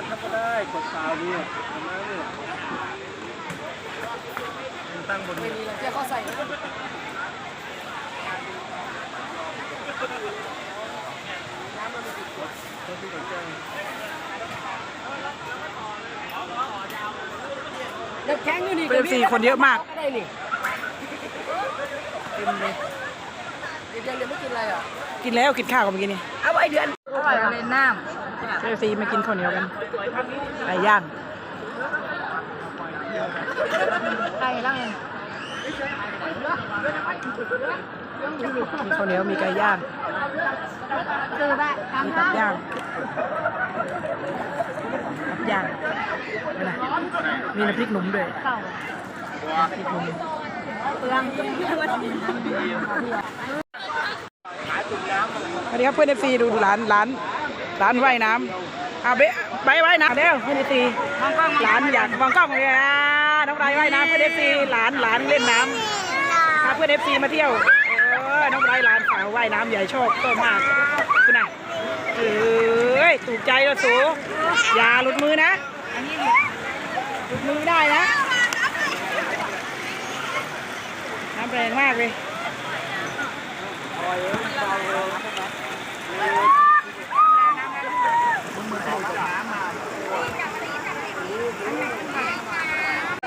ล่านี่ทำไมเนี่ยมันตั้งบนไม่มีเลยเจ้าเขาใส่นะน้ำแข็งอยู่นี่เป็นสี่คนเยอะมากก็ได้นี่เต็มเลยเดี๋ยวเดี๋ยวไม่กินอะไรอะ กินแล้วกินข้าวกันเมื่อกี้นี่ เอาไว้เดือนอร่อยเลยน้ เอฟซีมากินข้าวเหนียวกันไก่ย่างไก่ล่างมีข้าวเหนียวมีไก่ย่างคือบ้ามีตับย่างตับย่างนี่นะมีน้ำพริกหนุ่มด้วยก่าน้ำพริกหนุ่มสวัสดีครับเพื่อนเอฟซีดูร้านร้าน ร้านว่ายน้ำอะเบ๊ะไปว่ายน้ำเร็วเพื่อนเอฟซีร้านอยากมองกล้องเลยอะน้องไรว่ายน้ำเพื่อนเอฟซีหลานหลานเล่นน้ำพาเพื่อนเอฟซีมาเที่ยวเออน้องไรหลานสาวว่ายน้ำใหญ่ชอบชอบมากคุณน่ะเอ้ยถูกใจแล้วสูอย่าหลุดมือนะหลุดมือไม่ได้นะน้ำแรงมากเลย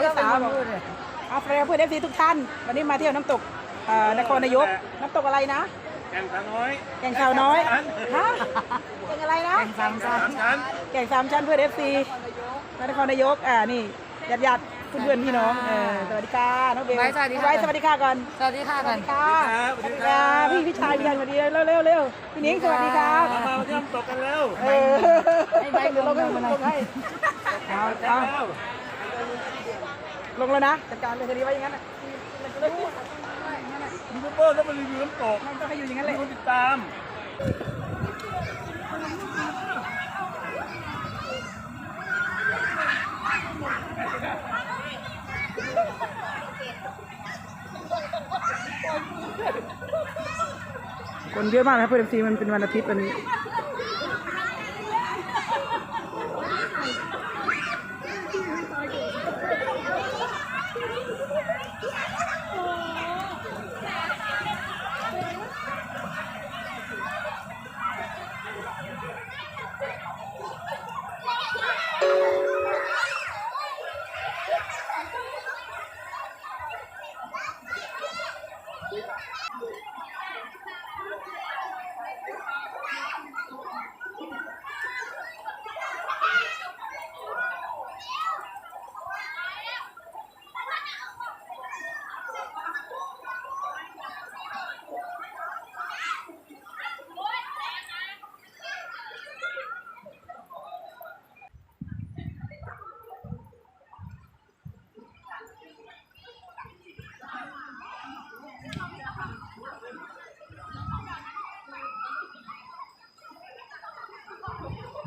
พี่สาวบอก เอาแฟนเพื่อนเอฟซีทุกท่าน วันนี้มาเที่ยวน้ำตกเอ่อนครนายก น้ำตกอะไรนะ แกงตาน้อยแก่งสาวน้อยฮะแก่งอะไรนะ สามชั้นสามชั้นแก่งสามชั้นเพื่อนเอฟซีนครนายก อ่า นี่ญาติญาติๆเพื่อนๆพี่น้องเออสวัสดีค่ะ น้องเบลไว้สวัสดีค่ะ ไว้สวัสดีค่ะก่อน สวัสดีค่ะกันค่ะสวัสดีค่ะพี่พี่ชายพี่ชายสวัสดีเร็วเร็วเร็วพี่นิ้งสวัสดีครับมาเที่ยวตกกันแล้วเออเดี๋ยวเราไปลงให้ เอาเอาแล้วลงแล้วนะจัดการเลยคดีไว้อย่างนั้นน่ะยูทูบเบอร์ต้องมารีวิวน้ำตกมันก็ให้อยู่อย่างนั้นแหมีละคนติดตามคนเยอะมากนะเพื่อนซีมันเป็นวันอาทิตย์วันนี้